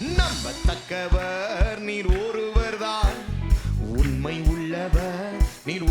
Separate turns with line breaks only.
நம்பத்தக்கவர் நீர் ஒருவர் உண்மை உள்ளவர் நீர்